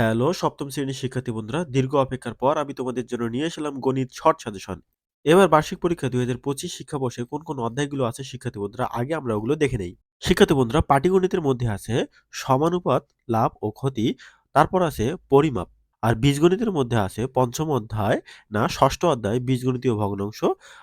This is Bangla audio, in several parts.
হ্যালো, সপ্তম শ্রেণির শিক্ষার্থী বন্ধুরা, দীর্ঘ অপেক্ষার পর আমি তোমাদের জন্য নিয়ে এসেলাম গণিত শর্ট সাজেশন। এবার বার্ষিক পরীক্ষা দুই হাজার পঁচিশ শিক্ষাবর্ষে কোন কোন অধ্যায়গুলো আছে শিক্ষার্থী বন্ধুরা, আগে আমরা ওগুলো দেখে নেই। শিক্ষার্থী বন্ধুরা, পাটিগণিতের মধ্যে আছে সমানুপাত, লাভ ও ক্ষতি, তারপর আছে পরিমাপ। আর বীজগণিতের মধ্যে আছে পঞ্চম অধ্যায় না ষষ্ঠ অধ্যায় বীজগণিতীয় ভগ্নাংশ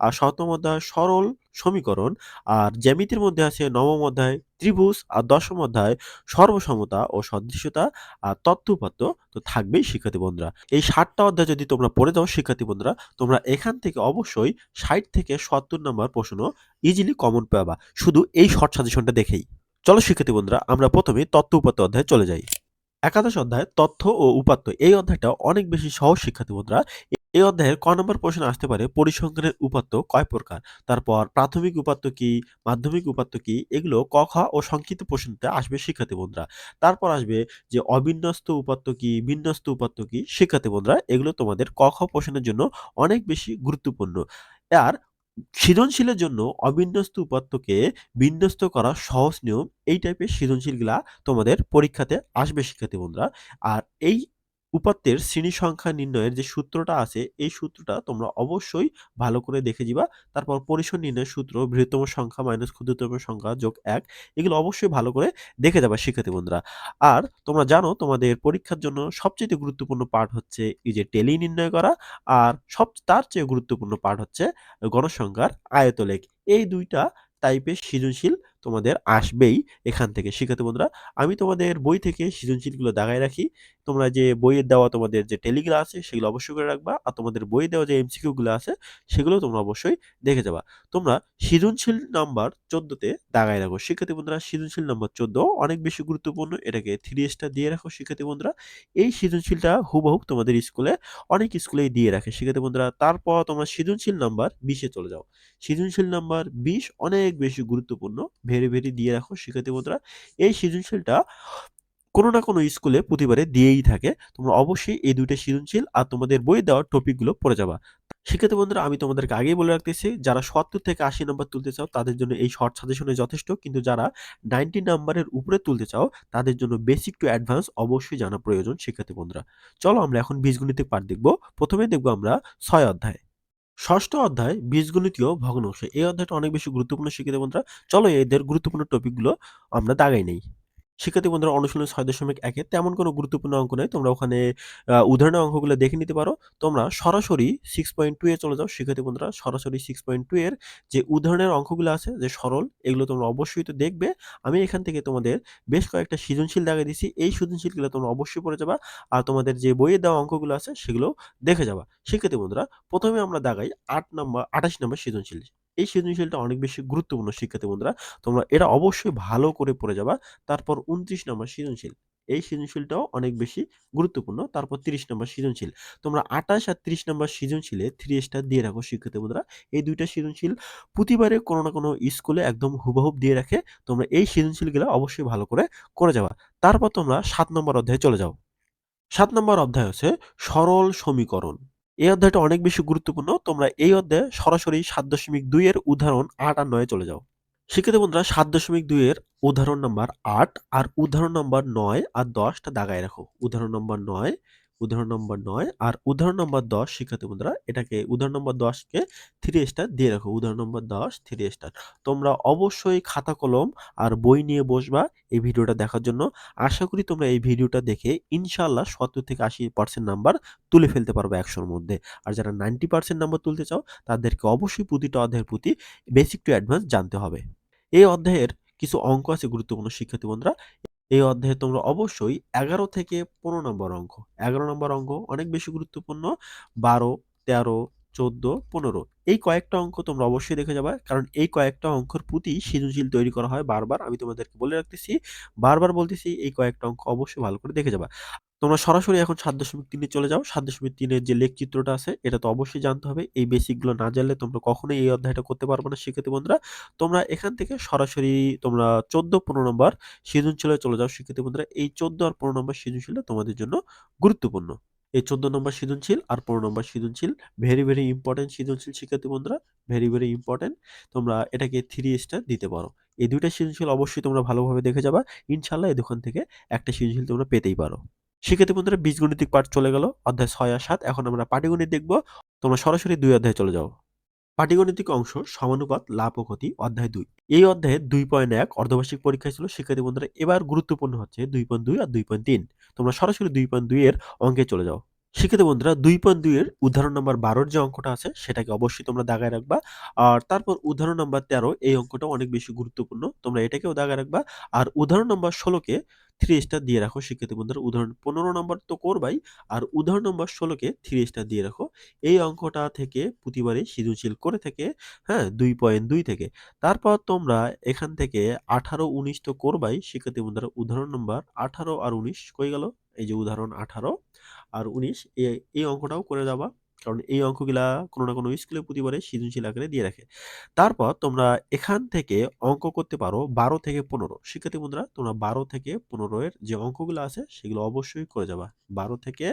আর সপ্তম অধ্যায় সরল সমীকরণ আর জ্যামিতির মধ্যে আছে নবম অধ্যায় ত্রিভুজ আর দশম অধ্যায় সর্বসমতা ও সদৃশ্যতা আর উপাত্ত তো থাকবেই শিক্ষার্থী বন্ধুরা। এই ষাটটা অধ্যায় যদি তোমরা পড়ে যাও শিক্ষার্থী বন্ধুরা, তোমরা এখান থেকে অবশ্যই ষাট থেকে সত্তর নম্বর প্রশ্ন ইজিলি কমন পাবা। শুধু এই শর্ট সাজেশনটা দেখেই। চলো শিক্ষার্থী বন্ধুরা, আমরা প্রথমে তথ্য উপাত্ত অধ্যায়ে চলে যাই। একাদশ অধ্যায়, তথ্য ও উপাত্ত। এই অধ্যায়টা অনেক বেশি সহজ শিক্ষার্থী বন্ধুরা। এই অধ্যায়ের ক নম্বর প্রশ্ন আসতে পারে, পরিসংখ্যানের উপাত্ত কয় প্রকার? তারপর প্রাথমিক উপাত্ত কি, মাধ্যমিক উপাত্ত কি, এগুলো ক, খ ও সংক্ষিপ্ত প্রশ্নতে আসবে শিক্ষার্থী বন্ধুরা। তারপর আসবে যে অবিন্যস্ত উপাত্ত কি, বিন্যস্ত উপাত্ত কি, শিক্ষার্থী বন্ধুরা, এগুলো তোমাদের ক, খ প্রশ্নের জন্য অনেক বেশি গুরুত্বপূর্ণ। আর সৃজনশীলের জন্য অবিন্যস্ত উপাত্তকে বিন্যস্ত করা সহজ নিয়ম, এই টাইপের সৃজনশীলগুলা তোমাদের পরীক্ষাতে আসবে শিক্ষার্থী বন্ধুরা। আর এই উপাত্তের শ্রেণি সংখ্যা নির্ণয়ের যে সূত্রটা আছে, এই সূত্রটা তোমরা অবশ্যই ভালো করে দেখে যাবা তারপর পরিসর নির্ণয়ের সূত্র, বৃহত্তম সংখ্যা মাইনাস ক্ষুদ্রতম সংখ্যা যোগ এক, এগুলো অবশ্যই ভালো করে দেখে যাবা শিক্ষার্থী বন্ধুরা। আর তোমরা জানো তোমাদের পরীক্ষার জন্য সবচেয়ে গুরুত্বপূর্ণ পার্ট হচ্ছে এই যে টেলি নির্ণয় করা, আর সব, তার চেয়ে গুরুত্বপূর্ণ পার্ট হচ্ছে গণসংখ্যার আয়তলেখ। এই দুইটা টাইপের সৃজনশীল তোমাদের আসবেই এখান থেকে। শিক্ষার্থী বন্ধুরা, আমি তোমাদের বই থেকে সৃজনশীলগুলো দাগায় রাখি। তোমরা যে বইয়ের দেওয়া তোমাদের যে টেলিগুলো আছে, সেগুলো অবশ্যই করে রাখবা। আর তোমাদের বইয়ে দেওয়া যে এমসিকিউগুলো আছে, সেগুলো তোমরা অবশ্যই দেখে যাবা। তোমরা সৃজনশীল নাম্বার চোদ্দোতে দাগায় রাখো। শিক্ষার্থী বন্ধুরা, সৃজনশীল নাম্বার চোদ্দ অনেক বেশি গুরুত্বপূর্ণ। এটাকে থ্রি স্টার দিয়ে রাখো শিক্ষার্থী বন্ধুরা। এই সৃজনশীলটা হুবহুব তোমাদের স্কুলে, অনেক স্কুলেই দিয়ে রাখে। শিক্ষার্থী বন্ধুরা, তারপর তোমরা সৃজনশীল নাম্বার বিশে চলে যাও। সৃজনশীল নাম্বার বিশ অনেক বেশি গুরুত্বপূর্ণ। ভেরি ভেরি দিয়ে রাখো শিক্ষার্থী বন্ধুরা। এই সৃজনশীলটা কোনো না কোনো স্কুলে প্রতিবারে দিয়েই থাকে। তোমরা অবশ্যই এই দুইটা সৃজনশীল আর তোমাদের বই দেওয়ার টপিকগুলো পড়ে যাবা। শিক্ষার্থী বন্ধুরা, আমি তোমাদেরকে আগেই বলে রাখতেছি, যারা সত্তর থেকে আশি নম্বর তুলতে চাও, তাদের জন্য এই শর্ট সাজেশনে যথেষ্ট। কিন্তু যারা নাইনটি নাম্বারের উপরে তুলতে চাও, তাদের জন্য বেসিক টু অ্যাডভান্স অবশ্যই জানা প্রয়োজন শিক্ষার্থী বন্ধুরা। চলো আমরা এখন বীজগণিতিক পাঠ দেখব। প্রথমে দেখব আমরা ছয় অধ্যায়। ষষ্ঠ অধ্যায়, বীজগণিতীয় ভগ্নাংশ। এই অধ্যায়টা অনেক বেশি গুরুত্বপূর্ণ শিক্ষিত বন্ধুরা। চলো এদের গুরুত্বপূর্ণ টপিকগুলো আমরা দাগাই নেই। শিক্ষার্থী বন্ধুরা অনুশীলন ছয় দশমিক একে তেমন কোনো গুরুত্বপূর্ণ অঙ্ক নেই তোমরা ওখানে উদাহরণের অঙ্কগুলো দেখে নিতে পারো। তোমরা সরাসরি সিক্স পয়েন্ট টু এ চলে যাও। শিক্ষার্থী বন্ধুরা সরাসরি সিক্স পয়েন্ট টু এর যে উদাহরণের অঙ্কগুলো আছে, যে সরল, এগুলো তোমরা অবশ্যই তো দেখবে। আমি এখান থেকে তোমাদের বেশ কয়েকটা সৃজনশীল দাগে দিছি এই সৃজনশীলগুলো তোমরা অবশ্যই পড়ে যাবা আর তোমাদের যে বইয়ে দেওয়া অঙ্কগুলো আছে, সেগুলো দেখে যাবা। শিক্ষার্থী বন্ধুরা, প্রথমে আমরা দাগাই আট নম্বর, আঠাশ নম্বর সৃজনশীল এই সৃজনশীলটা অনেক বেশি গুরুত্বপূর্ণ, শিক্ষার্থী বন্ধুরা। তোমরা এটা অবশ্যই ভালো করে পড়ে যাবা। তারপর উনত্রিশ নম্বর সৃজনশীল। এই সৃজনশীলটাও অনেক বেশি গুরুত্বপূর্ণ। তারপর তিরিশ নম্বর সৃজনশীল। তোমরা আঠাশ আর তিরিশ নম্বর সৃজনশীলে থ্রি স্টার দিয়ে রাখো, শিক্ষার্থী বন্ধুরা। এই দুইটা সৃজনশীল প্রতিবারে কোনো না কোনো স্কুলে একদম হুবহুব দিয়ে রাখে। তোমরা এই সৃজনশীলগুলো অবশ্যই ভালো করে করে যাবা। তারপর তোমরা সাত নম্বর অধ্যায়ে চলে যাও। সাত নম্বর অধ্যায় হচ্ছে সরল সমীকরণ। এই অধ্যায়টা অনেক বেশি গুরুত্বপূর্ণ। তোমরা এই অধ্যায়ে সরাসরি সাত দশমিক দুইয়ের উদাহরণ আট আর নয়ে চলে যাও। শিক্ষিত বন্ধুরা, সাত দশমিক দুইয়ের উদাহরণ নাম্বার আট আর উদাহরণ নাম্বার নয় আর দশটা দাগায় রাখো। উদাহরণ নাম্বার নয় উদাহরণ নম্বর নয় আর উদাহরণ নম্বর দশ, শিক্ষার্থী বন্ধুরা, এটাকে উদাহরণ নম্বর দশকে থ্রি স্টার দিয়ে রাখো। উদাহরণ নম্বর দশ থ্রি স্টার তোমরা অবশ্যই খাতা, কলম আর বই নিয়ে বসবা এই ভিডিওটা দেখার জন্য। আশা করি তোমরা এই ভিডিওটা দেখে ইনশাল্লাহ সত্তর থেকে আশি পার্সেন্ট নাম্বার তুলে ফেলতে পারবে একশোর মধ্যে। আর যারা নাইনটি পার্সেন্ট নাম্বার তুলতে চাও, তাদেরকে অবশ্যই প্রতিটা অধ্যায়ের প্রতি বেসিক টু অ্যাডভান্স জানতে হবে। এই অধ্যায়ের কিছু অঙ্ক আছে গুরুত্বপূর্ণ, শিক্ষার্থী বন্ধুরা। এই অধ্যায়ে তোমরা অবশ্যই এগারো থেকে পনেরো নম্বর অঙ্ক। এগারো নম্বর অঙ্ক অনেক বেশি গুরুত্বপূর্ণ। বারো, তেরো, চোদ্দ, পনেরো। এই কয়েকটা অঙ্ক তোমরা অবশ্যই দেখে যাবে। কারণ এই কয়েকটা অঙ্কের প্রতি সৃজনশীল তৈরি করা হয় বারবার। আমি তোমাদেরকে বলে রাখতেছি, বারবার বলতেছি এই কয়েকটা অঙ্ক অবশ্যই ভালো করে দেখে যাবা। তোমরা সরাসরি এখন সাত দশমিক তিনে চলে যাও। সাত দশমিক তিনের যে লেখ চিত্রটা আছে, এটা তো অবশ্যই জানতে হবে। এই বেসিকগুলো না জানলে তোমরা কখনোই এই অধ্যায়টা করতে পারবে না, শিক্ষার্থী বন্ধুরা। তোমরা এখান থেকে সরাসরি তোমরা চোদ্দ, পনেরো নম্বর সৃজনশীলে চলে যাও, শিক্ষার্থী বন্ধুরা। এই চোদ্দ আর পনেরো নম্বর সৃজনশীলটা তোমাদের জন্য গুরুত্বপূর্ণ। এই চোদ্দ নম্বর সৃজনশীল আর পনেরো নম্বর সৃজনশীল ভেরি ভেরি ইম্পর্টেন্ট সৃজনশীল, শিক্ষার্থী বন্ধুরা। ভেরি ভেরি ইম্পর্টেন্ট তোমরা এটাকে থ্রি স্টার দিতে পারো। এই দুইটা সৃজনশীল অবশ্যই তোমরা ভালোভাবে দেখে যাবা। ইনশাল্লাহ এই দোকান থেকে একটা সৃজনশীল তোমরা পেতেই পারো। শিক্ষার্থী বন্ধুরা বীজগণিতিক পাঠ চলে গেল, অধ্যায় ছয় আর সাত। এখন আমরা পাটিগণিত দেখব। তোমরা সরাসরি দুই অধ্যায় চলে যাও। পাটিগণিতিক অংশ সমানুপাত, লাভ ও ক্ষতি, অধ্যায় দুই। এই অধ্যায়ে দুই পয়েন্ট এক অর্ধবার্ষিক পরীক্ষা ছিল। শিক্ষার্থী বন্ধুরা এবার গুরুত্বপূর্ণ হচ্ছে দুই পয়েন্ট দুই আর দুই পয়েন্ট তিন। তোমরা সরাসরি দুই পয়েন্ট দুই এর অঙ্কে চলে যাও। শিক্ষার্থী বন্ধুরা, দুই পয়েন্ট দুইয়ের উদাহরণ নাম্বার বারোর যে অঙ্কটা আছে, সেটাকে অবশ্যই তোমরা দাগায় রাখবা। আর তারপর উদাহরণ নাম্বার তেরো, এই অঙ্কটা অনেক বেশি গুরুত্বপূর্ণ। তোমরা এটাকেও দাগায় রাখবা। আর উদাহরণ নাম্বার ষোলোকে থ্রি স্টার দিয়ে রাখো শিক্ষার্থী বন্ধুরা। উদাহরণ পনেরো নম্বর তো করবাই। আর উদাহরণ নম্বর ষোলোকে থ্রি স্টার দিয়ে রাখো। এই অঙ্কটা থেকে প্রতিবারই সৃজনশীল করে থেকে হ্যাঁ দুই পয়েন্ট দুই থেকে। তারপর তোমরা এখান থেকে আঠারো, উনিশ তো করবাই শিক্ষার্থী বন্ধুরা। উদাহরণ নম্বর আঠারো আর উনিশ কই গেল? এই যে উদাহরণ আঠারো, আর উনিশ এই অঙ্কটাও করে যাবা কারণ এই অঙ্কগুলা কোনো না কোনো স্কুলে প্রতিবারে সৃজনশীল আকারে দিয়ে রাখে। তারপর তোমরা এখান থেকে অঙ্ক করতে পারো বারো থেকে পনেরো। শিক্ষার্থী বন্ধুরা, তোমরা বারো থেকে পনেরো এর যে অঙ্কগুলো আছে, সেগুলো অবশ্যই করে যাবা। বারো থেকে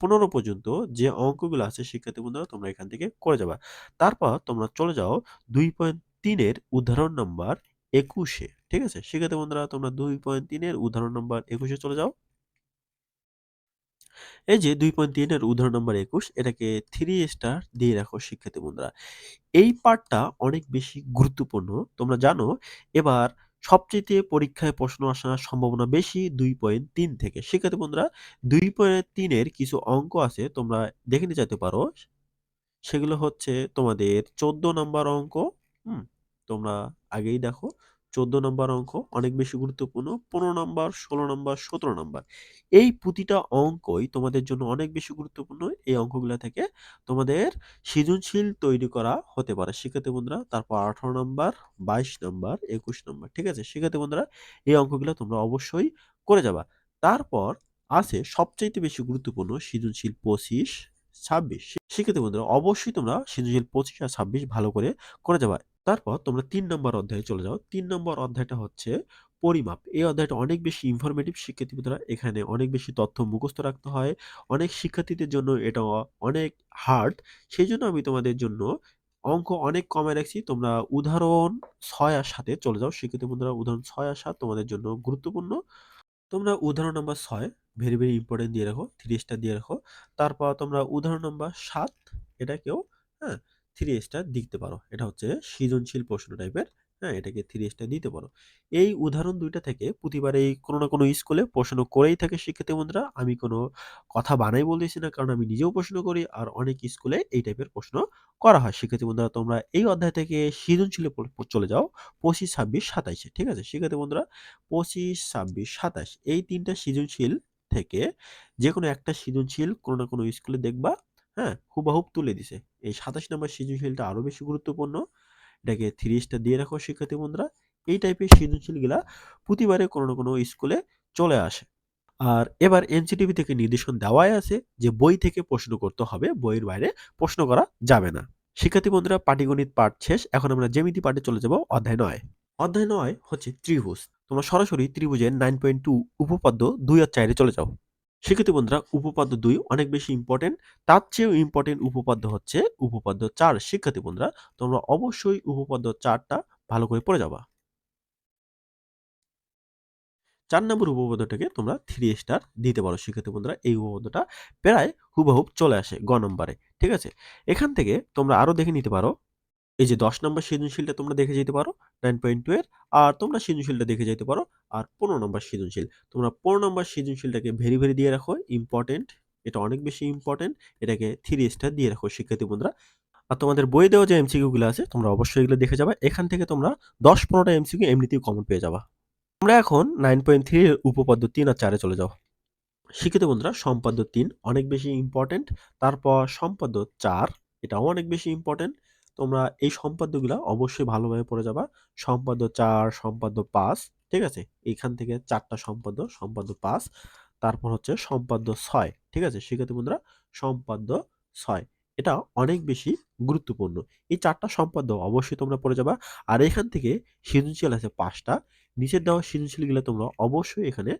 পনেরো পর্যন্ত যে অঙ্কগুলো আছে, শিক্ষার্থী বন্ধুরা, তোমরা এখান থেকে করে যাবা। তারপর তোমরা চলে যাও দুই পয়েন্ট তিনের উদাহরণ নাম্বার একুশে। ঠিক আছে? শিক্ষার্থী বন্ধুরা, তোমরা দুই পয়েন্ট তিনের উদাহরণ নাম্বার একুশে চলে যাও। এই যে দুই পয়েন্ট তিনের উদাহরণ নম্বর একুশ, এটাকে থ্রি স্টার দিয়ে রাখো শিক্ষার্থী বন্ধুরা। এই পার্টটা অনেক বেশি গুরুত্বপূর্ণ, তোমরা জানো। এবার সবচেয়ে পরীক্ষায় প্রশ্ন আসার সম্ভাবনা বেশি দুই পয়েন্ট তিন থেকে। শিক্ষার্থী বন্ধুরা, দুই পয়েন্ট তিনের কিছু অঙ্ক আছে, তোমরা দেখে নিতে চাইতে পারো। সেগুলো হচ্ছে তোমাদের চোদ্দ নম্বর অঙ্ক, হুম, তোমরা আগেই দেখো। চোদ্দ নম্বর অঙ্ক অনেক বেশি গুরুত্বপূর্ণ, পনেরো নম্বর, ষোলো নম্বর, সতেরো নম্বর। এই প্রতিটা অঙ্কই তোমাদের জন্য অনেক বেশি গুরুত্বপূর্ণ। এই অঙ্কগুলো থেকে তোমাদের সৃজনশীল তৈরি করা হতে পারে। শিক্ষার্থী বন্ধুরা, তারপর আঠারো নম্বর, বাইশ নম্বর, একুশ নম্বর, ঠিক আছে? শিক্ষার্থী বন্ধুরা, এই অঙ্কগুলো তোমরা অবশ্যই করে যাবা। তারপর আছে সবচাইতে বেশি গুরুত্বপূর্ণ সৃজনশীল পঁচিশ, ছাব্বিশ। শিক্ষার্থী বন্ধুরা, অবশ্যই তোমরা সৃজনশীল পঁচিশ আর ছাব্বিশ ভালো করে করে যাবা। তারপর তোমরা তিন নম্বর অধ্যায়ে চলে যাও। তিন নম্বর অধ্যায়টা হচ্ছে পরিমাপ। এই অধ্যায়টা অনেক বেশি ইনফরমেটিভ শিক্ষার্থীরা এখানে অনেক বেশি তথ্য মুখস্থ রাখতে হয়। অনেক শিক্ষার্থীদের জন্য এটা অনেক হার্ড সেই জন্য আমি তোমাদের জন্য অঙ্ক অনেক কমে রাখছি। তোমরা উদাহরণ ছয় আর সাথে চলে যাও। শিক্ষার্থী বন্ধুরা, উদাহরণ ছয় আর সাত তোমাদের জন্য গুরুত্বপূর্ণ। তোমরা উদাহরণ নাম্বার ছয় ভেরি ভেরি ইম্পর্টেন্ট দিয়ে রাখো। থ্রি স্টার দিয়ে রাখো। তারপর তোমরা উদাহরণ নাম্বার সাত, এটাকেও হ্যাঁ থ্রি স্টার দিতে পারো। এটা হচ্ছে সৃজনশীল প্রশ্ন টাইপের হ্যাঁ এটাকে থ্রি স্টার দিতে পারো। এই উদাহরণ দুইটা থেকে প্রতিবার এই কোনো না কোনো স্কুলে প্রশ্ন করেই থাকে শিক্ষার্থী বন্ধুরা। আমি কোনো কথা বানাই বলতেছি না, কারণ আমি নিজেও প্রশ্ন করি আর অনেক স্কুলে এই টাইপের প্রশ্ন করা হয়। শিক্ষার্থী বন্ধুরা, তোমরা এই অধ্যায় থেকে সৃজনশীলে চলে যাও। পঁচিশ, ছাব্বিশ, সাতাইশে ঠিক আছে? শিক্ষার্থী বন্ধুরা, পঁচিশ, ছাব্বিশ সাতাশ এই তিনটা সৃজনশীল থেকে যে কোনো একটা সৃজনশীল কোনো না কোনো স্কুলে দেখবা হ্যাঁ হুবাহুব তুলে দিছে। এই সাতাশ নম্বর সৃজনশীলটা আরও বেশি গুরুত্বপূর্ণ। এটাকে থ্রি স্টার দিয়ে রাখো শিক্ষার্থী বন্ধুরা। এই টাইপের সৃজনশীলগুলা প্রতিবারে কোনো না কোনো স্কুলে চলে আসে। আর এবার এনসিটিভি থেকে নির্দেশন দেওয়াই আছে যে বই থেকে প্রশ্ন করতে হবে, বইয়ের বাইরে প্রশ্ন করা যাবে না। শিক্ষার্থী বন্ধুরা, পাটিগণিত পাঠ শেষ। এখন আমরা জ্যামিতি পাঠে চলে যাব অধ্যায় নয়। অধ্যায় নয় হচ্ছে ত্রিভুজ। তোমরা সরাসরি ত্রিভুজের নাইন পয়েন্ট টু উপপাদ্য দুই আর চারে চলে যাও। শিক্ষার্থী বন্ধুরা উপপাদ্য দুই অনেক বেশি ইম্পর্টেন্ট তার চেয়েও ইম্পর্টেন্ট উপপাদ্য হচ্ছে উপপাদ্য চার। শিক্ষার্থী বন্ধুরা, তোমরা অবশ্যই উপপাদ্য চারটা ভালো করে পড়ে যাবা। চার নম্বর উপপাদ্যটাকে তোমরা থ্রি স্টার দিতে পারো শিক্ষার্থী বন্ধুরা, এই উপপাদ্যটা প্রায় হুবহুব চলে আসে গ নম্বরে, ঠিক আছে? এখান থেকে তোমরা আরও দেখে নিতে পারো এই যে দশ নম্বর সৃজনশীলটা তোমরা দেখে যেতে পারো নাইন পয়েন্ট টু এর, আর তোমরা সৃজনশীলটা দেখে যেতে পারো, আর পনেরো নম্বর সৃজনশীল। তোমরা পনেরো নম্বর সৃজনশীলটাকে ভেরি ভেরি দিয়ে রাখো ইম্পর্টেন্ট এটা অনেক বেশি ইম্পর্টেন্ট এটাকে থ্রি স্টার দিয়ে রাখো শিক্ষার্থী বন্ধুরা। আর তোমাদের বই দেওয়া যে এমসিকিউগুলো আছে, তোমরা অবশ্যই এগুলো দেখে যাবে, এখান থেকে তোমরা দশ পনেরোটা এমসিকিউ এমনিতেই কমন পেয়ে যাবা। তোমরা এখন নাইন পয়েন্ট থ্রি উপপাদ্য তিন আর চারে চলে যাও শিক্ষিত বন্ধুরা, সম্পাদ্য তিন অনেক বেশি ইম্পর্টেন্ট তারপর সম্পাদ্য চার, এটাও অনেক বেশি ইম্পর্টেন্ট তোমরা এই সম্পাদ্যগুলা অবশ্যই ভালোভাবে পড়ে যাবা। সম্পাদ্য চার, সম্পাদ্য পাঁচ, ঠিক আছে? এইখান থেকে চারটা সম্পাদ্য সম্পাদ্য পাঁচ, তারপর হচ্ছে সম্পাদ্য ছয়, ঠিক আছে? শিক্ষার্থী বন্ধুরা, সম্পাদ্য ছয়, এটা অনেক বেশি গুরুত্বপূর্ণ। এই চারটা সম্পাদ্য অবশ্যই তোমরা পড়ে যাবা। আর এখান থেকে সৃজনশীল আছে পাঁচটা, নিচের দেওয়া সৃজনশীলগুলো তোমরা অবশ্যই এখানে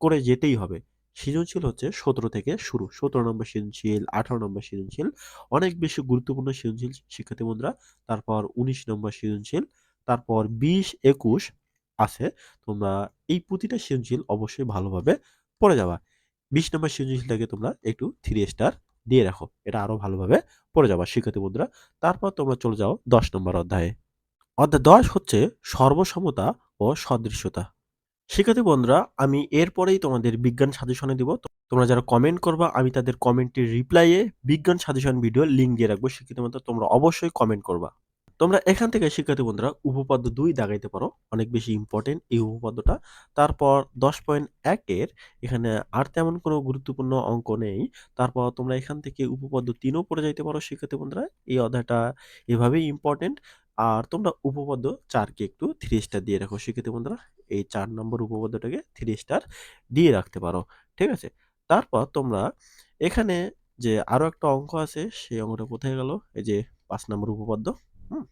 করে যেতেই হবে। সৃজনশীল হচ্ছে সতেরো থেকে শুরু সতেরো নম্বর সৃজনশীল, আঠারো নম্বর সৃজনশীল, অনেক বেশি গুরুত্বপূর্ণ সৃজনশীল শিক্ষার্থী বন্ধুরা তারপর উনিশ নম্বর সৃজনশীল, তারপর বিশ, একুশ আছে তোমরা এই প্রতিটা সৃজনশীল অবশ্যই ভালোভাবে পড়ে যাবা 20 নম্বর সৃজনশীলটাকে তোমরা একটু থ্রি স্টার দিয়ে রাখো। এটা আরও ভালোভাবে পড়ে যাবা শিক্ষার্থী বন্ধুরা। তারপর তোমরা চলে যাও 10 নম্বর অধ্যায়ে। অধ্যায় 10 হচ্ছে সর্বসমতা ও সদৃশ্যতা। শিক্ষার্থী বন্ধুরা, আমি এরপরেই তোমাদের বিজ্ঞান সাজেশনে দিব। তোমরা যারা কমেন্ট করবা, আমি তাদের কমেন্টের রিপ্লাইয়ে বিজ্ঞান সাজেশন ভিডিও লিঙ্ক দিয়ে রাখব। শিক্ষার্থী বন্ধুরা, তোমরা অবশ্যই কমেন্ট করবা। তোমরা এখান থেকে শিক্ষার্থী বন্ধুরা, উপপাদ্য দুই দাগাইতে পারো। অনেক বেশি ইম্পর্টেন্ট এই উপপাদ্যটা। তারপর দশ পয়েন্ট একের এখানে আর তেমন কোনো গুরুত্বপূর্ণ অঙ্ক নেই। তারপর তোমরা এখান থেকে উপপাদ্য তিনও পড়ে যাইতে পারো শিক্ষার্থী বন্ধুরা। এই অধ্যায়টা এভাবেই ইম্পোর্টেন্ট। আর তোমরা উপপাদ্য চারকে একটু থ্রি স্টার দিয়ে রাখো শিক্ষার্থী বন্ধুরা। এই চার নম্বর উপপাদ্যটাকে থ্রি স্টার দিয়ে রাখতে পারো। ঠিক আছে? তারপর তোমরা এখানে যে আরও একটা অঙ্ক আছে, সেই অঙ্কটা কোথায় গেল? এই যে পাঁচ নম্বর উপপাদ্য। হুম?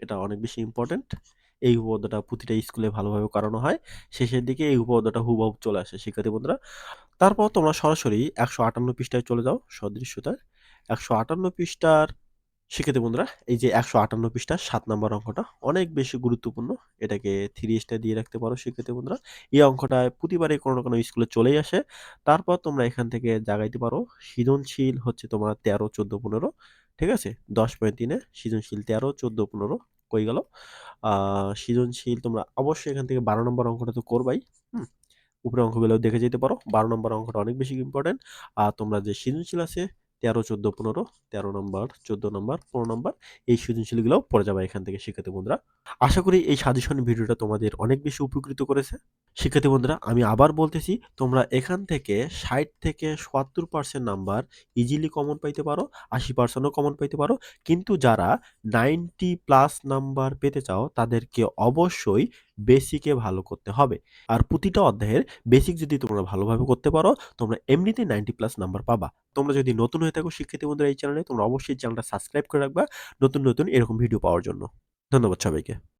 এটা অনেক বেশি ইম্পোর্টেন্ট। এই উপপাদ্যটা প্রতিটা স্কুলে ভালোভাবে করানো হয়। শেষের দিকে এই উপপাদ্যটা হুবহু চলে আসে শিক্ষার্থী বন্ধুরা। তারপর তোমরা সরাসরি 158 পৃষ্ঠায় চলে যাও সদৃশ্যতায়। 158 পৃষ্ঠার শিক্ষার্থী বন্ধুরা এই যে 158 পৃষ্ঠার 7 নম্বর অঙ্কটা অনেক বেশি গুরুত্বপূর্ণ। এটাকে থ্রি স্টার দিয়ে রাখতে পারো শিক্ষার্থী বন্ধুরা। এই অঙ্কটায় প্রতিবারই কোনো না কোনো স্কুলে চলেই আসে। তারপর তোমরা এখান থেকে জাগাইতে পারো সৃজনশীল হচ্ছে তোমার 13, 14, 15 ঠিক আছে? 10.3 এ সৃজনশীল 13, 14, 15 কই গেল? সৃজনশীল তোমরা অবশ্যই এখান থেকে 12 নম্বর অঙ্কটা তো করবাই। হুম? উপরের অঙ্কগুলো দেখে যেতে পারো। 12 নম্বর অঙ্কটা অনেক বেশি ইম্পোর্টেন্ট। আর তোমরা যে সৃজনশীল আছে 13, 14, 15, 13 নম্বর, 14 নম্বর, 15 নম্বর এই সৃজনশীলগুলোও পড়ে যাবে এখান থেকে শিক্ষার্থী বন্ধুরা। আশা করি এই সাজেশন ভিডিওটা তোমাদের অনেক বেশি উপকৃত করেছে। শিক্ষার্থী বন্ধুরা আমি আবার বলতেছি তোমরা এখান থেকে 60 থেকে 70% নাম্বার ইজিলি কমন পাইতে পারো। আশি পার্সেন্টও কমন পাইতে পারো। কিন্তু যারা 90 প্লাস নাম্বার পেতে চাও তাদেরকে অবশ্যই বেসিকে ভালো করতে হবে। আর প্রতিটা অধ্যায়ের বেসিক যদি তোমরা ভালোভাবে করতে পারো তোমরা এমনিতেই 90 প্লাস নাম্বার পাবা। তোমরা যদি নতুন হয়ে থাকো শিক্ষিত বন্ধুরা এই চ্যানেলে তোমরা অবশ্যই চ্যানেলটা সাবস্ক্রাইব করে রাখবা নতুন, নতুন এরকম ভিডিও পাওয়ার জন্য। ধন্যবাদ সবাইকে।